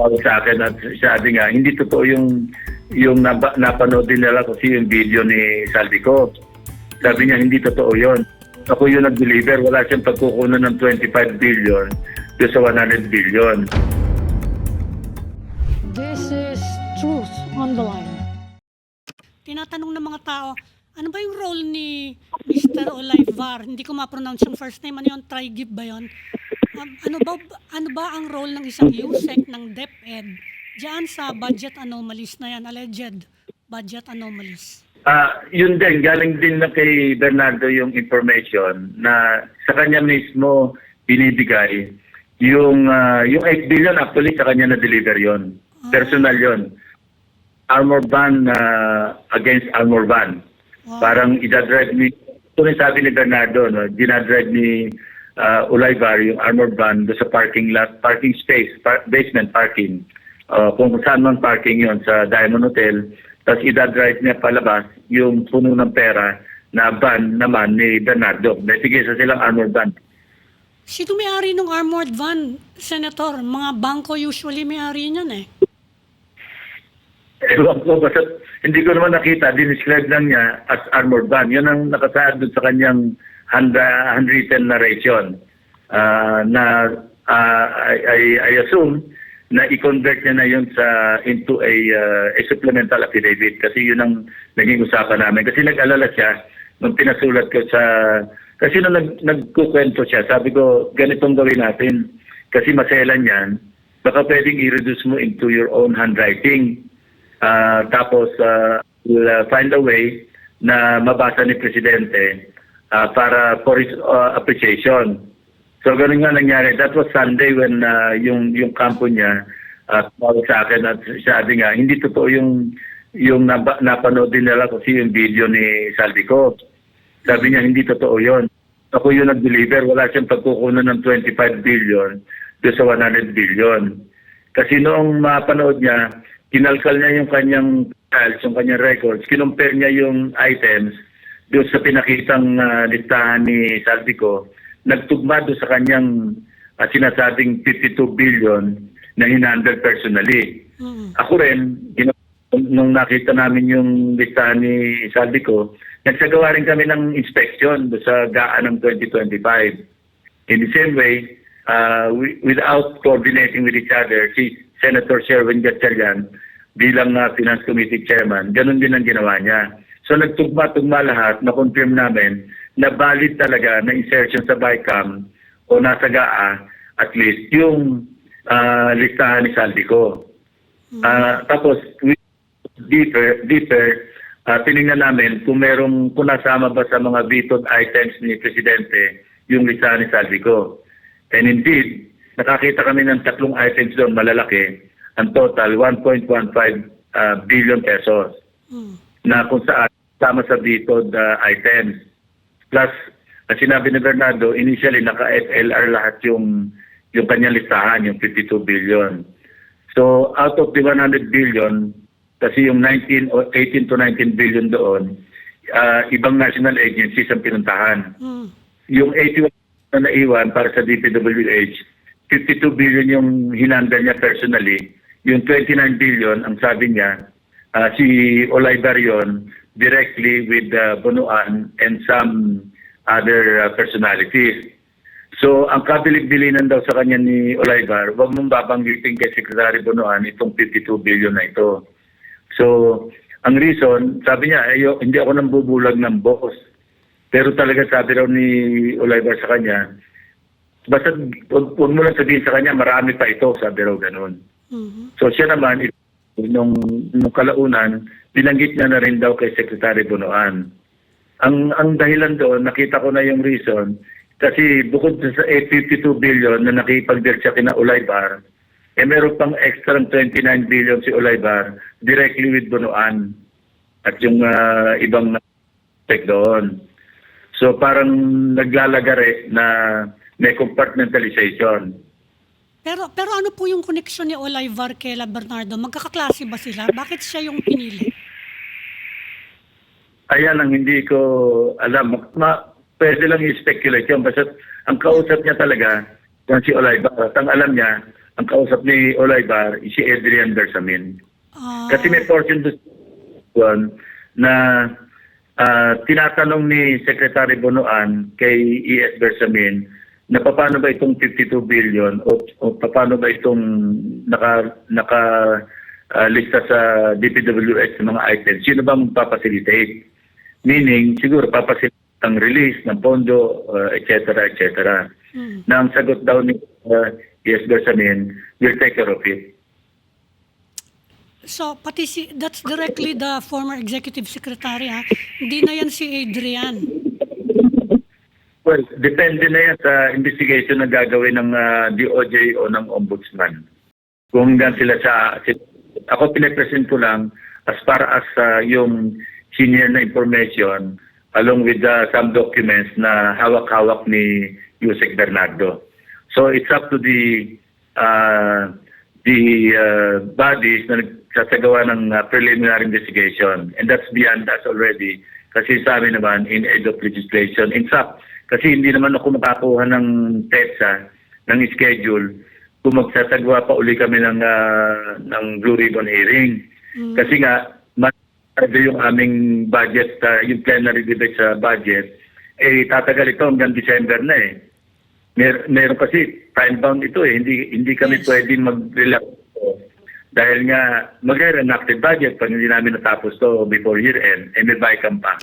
tumawag sa akin at sabi nga, hindi totoo yung yung naba, napanood din nila kasi yung video ni Saldico. Sabi niya, hindi totoo yon. Ako yung nag-deliver, wala siyang pagkukunan ng 25 billion doon sa 100 billion. This is Truth on the Line. Tinatanong ng mga tao, ano ba yung role ni Mr. Olivar? Hindi ko ma-pronounce yung first name. Ano yun? Trigib ba yun? Ano ba ano ba ang role ng isang USEC ng DepEd diyan sa budget anomalies na yan, alleged budget anomalies? Ah, yun din, galing din na kay Bernardo yung information na sa kanya mismo binibigay yung ah, yung 8 billion actually sa kanya na deliver yon. Personal yon. Armor ban ah, against armor ban. Wow. Parang idadrive ni ito sabi ni Bernardo, no, dinadrive ni uh, Ulaybar yung armor van do sa parking lot, parking space, par- basement parking. Uh, kung saan man parking yon sa Diamond Hotel. Tapos idadrive niya palabas yung puno ng pera na van naman ni Bernardo. Sige sa silang armor van. Sino may-ari ng armored van, Senator? Mga bangko usually may-ari niyan eh. Ewan ko, basta hindi ko naman nakita, dinescribe lang niya as armored van. Yun ang nakasaad doon sa kanyang handwritten narration Ah, na ah, I, I, assume na i-convert niya na yun sa into a, ah, a supplemental affidavit kasi yun ang naging usapan namin. Kasi nag-alala siya nung pinasulat ko sa... Kasi nung nag, nagkukwento siya, sabi ko, ganitong gawin natin. Kasi maselan yan, baka pwedeng i-reduce mo into your own handwriting. Ah, tapos, uh, we'll uh, find a way na mabasa ni Presidente ah, para for his uh, appreciation. So, ganun nga nangyari. That was Sunday when uh, yung, yung kampo niya uh, tumawag sa akin at sabi nga, hindi totoo yung, yung naba, napanood din nila kasi yung video ni Saldico. Sabi niya, hindi totoo yon. Ako yung nag-deliver, wala siyang pagkukunan ng 25 billion doon sa 100 billion. Kasi noong mapanood niya, kinalkal niya yung kanyang files, yung kanyang records, kinumpare niya yung items doon sa pinakitang ah, listahan ni Saldico, nagtugma doon sa kanyang ah, sinasabing 52 billion na hinandle personally. Mm. Ako rin, nung nakita namin yung listahan ni Saldico, nagsagawa rin kami ng inspection doon sa GAA ng 2025. In the same way, uh, wi- without coordinating with each other, si Senator Sherwin Gatchalian bilang uh, Finance Committee Chairman, ganun din ang ginawa niya. So nagtugma-tugma lahat, na-confirm namin na valid talaga na insertion sa BICAM o nasa GAA at least yung uh, listahan ni Saldico. Ah, tapos, with deeper, deeper, ah, tinignan namin kung merong, kung nasama ba sa mga vetoed items ni Presidente yung listahan ni Salvico. And indeed, nakakita kami ng tatlong items doon malalaki, ang total 1.15 ah, billion pesos Mm. na kung saan sama sa vetoed ah, items. Plus, ang sinabi ni Bernardo, initially naka-FLR lahat yung yung kanyang listahan, yung 52 billion. So, out of the 100 billion, kasi yung 19 o 18 to 19 billion doon, ah, ibang national agencies ang pinuntahan. Mm. Yung 81 na naiwan para sa DPWH, 52 billion yung hinanda niya personally. Yung 29 billion, ang sabi niya, ah, si Oliver yun, directly with uh, Bonoan and some other uh, personalities. So, ang kabilib-bilinan daw sa kanya ni Oliver, wag mong babanggitin kay Secretary Bonoan itong 52 billion na ito. So, ang reason, sabi niya, ayo, hindi ako nang bubulag ng boss. Pero talaga sabi raw ni Oliver sa kanya, basta wag, wag mo lang sabihin sa kanya, marami pa ito, sabi raw ganun. Mhm. So siya naman, nung, nung kalaunan, binanggit niya na rin daw kay Secretary Bonoan. Ang, ang dahilan doon, nakita ko na yung reason, kasi bukod sa 852 billion na nakipag-deal siya kina Ulaybar, eh meron pang extra 29 billion si Ulaybar directly with Bonoan at yung ah, ibang tech doon. So parang naglalagare na may compartmentalization. Pero pero ano po yung connection ni Olivar kay La Bernardo? Magkakaklase ba sila? Bakit siya yung pinili? Ayan ang hindi ko alam. Ma, ma- pwede lang i-speculate yun. Basta ang kausap niya talaga, yan si Olay At ang alam niya, ang kausap ni Olaybar, si Adrian Bersamin. Ah, Kasi may portion doon na ah, tinatanong ni Secretary Bonoan kay E.S. Bersamin na paano ba itong 52 billion o, o paano ba itong naka, naka ah, lista sa DPWH ng mga items, sino ba magpapacilitate? Meaning, siguro papacilitate ang release ng pondo, ah, et cetera, et cetera. mm. Na ang sagot daw ni uh, E.S. Bersamin, will take care of it. So, pati si, that's directly the former executive secretary, ha? Hindi na yan si Adrian. Well, depende na yan sa investigation na gagawin ng ah, DOJ o ng Ombudsman. Kung hanggang sila sa... si- ako pinapresent ko lang as far as ah, yung senior na information along with ah, some documents na hawak-hawak ni Yusek Bernardo. So it's up to the uh, the uh, bodies na nagsasagawa ng uh, preliminary investigation and that's beyond us already kasi sa amin naman in aid of legislation. In fact, kasi hindi naman ako makakuha ng TEPSA ng schedule kung magsasagawa pa uli kami ng, uh, ng Blue Ribbon hearing. Kasi nga, mas yung aming budget, uh, yung plenary debate sa budget, eh tatagal ito hanggang December na eh. Mer meron kasi time bound ito eh. Hindi hindi kami Yes. pwedeng mag-relax dahil nga mag-enacted budget pag hindi namin natapos to before year end, eh may baykan pa.